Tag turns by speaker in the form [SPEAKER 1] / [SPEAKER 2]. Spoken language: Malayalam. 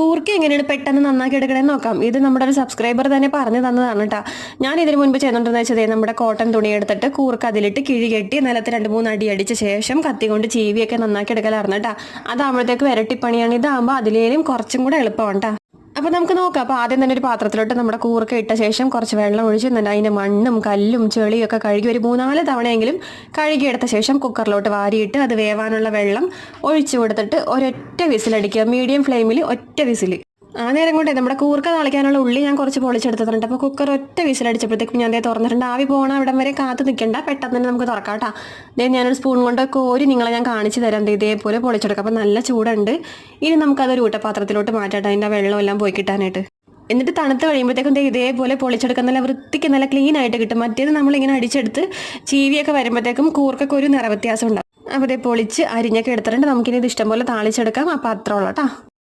[SPEAKER 1] കൂർക്ക എങ്ങനെയാണ് പെട്ടെന്ന് നന്നാക്കി എടുക്കണമെന്ന് നോക്കാം. ഇത് നമ്മുടെ ഒരു സബ്സ്ക്രൈബർ തന്നെ പറഞ്ഞു തന്നതാണ് കേട്ടോ ഞാൻ ഇതിന് മുൻപ് ചെയ്തോണ്ടെന്ന് വെച്ചതേ നമ്മുടെ കോട്ടൺ തുണി എടുത്തിട്ട് കൂർക്ക അതിലിട്ട് കിഴികെട്ടി നിലത്ത് രണ്ട് മൂന്ന് അടി അടിച്ച ശേഷം കത്തി കൊണ്ട് ചീവിയൊക്കെ നന്നാക്കി എടുക്കലായിരുന്നു കേട്ടോ അതാകുമ്പോഴത്തേക്ക് വരട്ടിപ്പണിയാണ്. ഇതാകുമ്പോൾ അതിലേലും കുറച്ചും കൂടെ എളുപ്പമാണ് കേട്ടോ അപ്പോൾ നമുക്ക് നോക്കാം. അപ്പോൾ ആദ്യം തന്നെ ഒരു പാത്രത്തിലോട്ട് നമ്മുടെ കൂറൊക്കെ ഇട്ട ശേഷം കുറച്ച് വെള്ളം ഒഴിച്ച് എന്നിട്ട് അതിന്റെ മണ്ണും കല്ലും ചെളിയൊക്കെ കഴുകി ഒരു മൂന്നാൽ തവണയെങ്കിലും കഴുകിയെടുത്ത ശേഷം കുക്കറിലോട്ട് വാരിയിട്ട് അത് വേവാനുള്ള വെള്ളം ഒഴിച്ചു കൊടുത്തിട്ട് ഒരൊറ്റ വിസിലടിക്കുക. മീഡിയം ഫ്ലെയിമിൽ ഒറ്റ വിസിൽ ആ നേരം കൊണ്ടേ നമ്മുടെ കൂർക്ക തളിക്കാനുള്ള ഉള്ളി ഞാൻ കുറച്ച് പൊളിച്ചെടുത്തിട്ടുണ്ട്. അപ്പോൾ കുക്കർ ഒറ്റ വിസിലടിച്ചപ്പോഴത്തേക്കും ഞാൻ ദേ തുറന്നിട്ടുണ്ട്. ആവി പോകണം അവിടം വരെ കാത്ത് നിൽക്കണ്ട. പെട്ടെന്ന് തന്നെ നമുക്ക് തുറക്കാം കേട്ടോ. ദേ ഞാനൊരു സ്പൂൺ കൊണ്ട് കോരി നിങ്ങളെ ഞാൻ കാണിച്ചു തരാം. ഇതേപോലെ പൊളിച്ചെടുക്കാം. അപ്പോൾ നല്ല ചൂടുണ്ട്. ഇനി നമുക്കതൊരു ഊട്ടപാത്രത്തിലോട്ട് മാറ്റാം അതിന്റെ വെള്ളമെല്ലാം പോയി കിട്ടാനായിട്ട്. എന്നിട്ട് തണുത്ത് കഴിയുമ്പോഴത്തേക്കും ഇതേപോലെ പൊളിച്ചെടുക്കാൻ നല്ല വൃത്തിക്ക് നല്ല ക്ലീൻ ആയിട്ട് കിട്ടും. മറ്റേത് നമ്മളിങ്ങനെ അടിച്ചെടുത്ത് ചീവിയൊക്കെ വരുമ്പോഴത്തേക്കും കൂർക്കൊക്കെ ഒരു നിറവ്യത്യാസം ഉണ്ടാകും അപ്പോൾ ദേ പൊളിച്ച് അരിഞ്ഞൊക്കെ എടുത്തിട്ടുണ്ട്. നമുക്കിനി ഇത് ഇഷ്ടംപോലെ താളിച്ചെടുക്കാം. അപ്പോൾ അത്ര ഉള്ളൂ കേട്ടോ.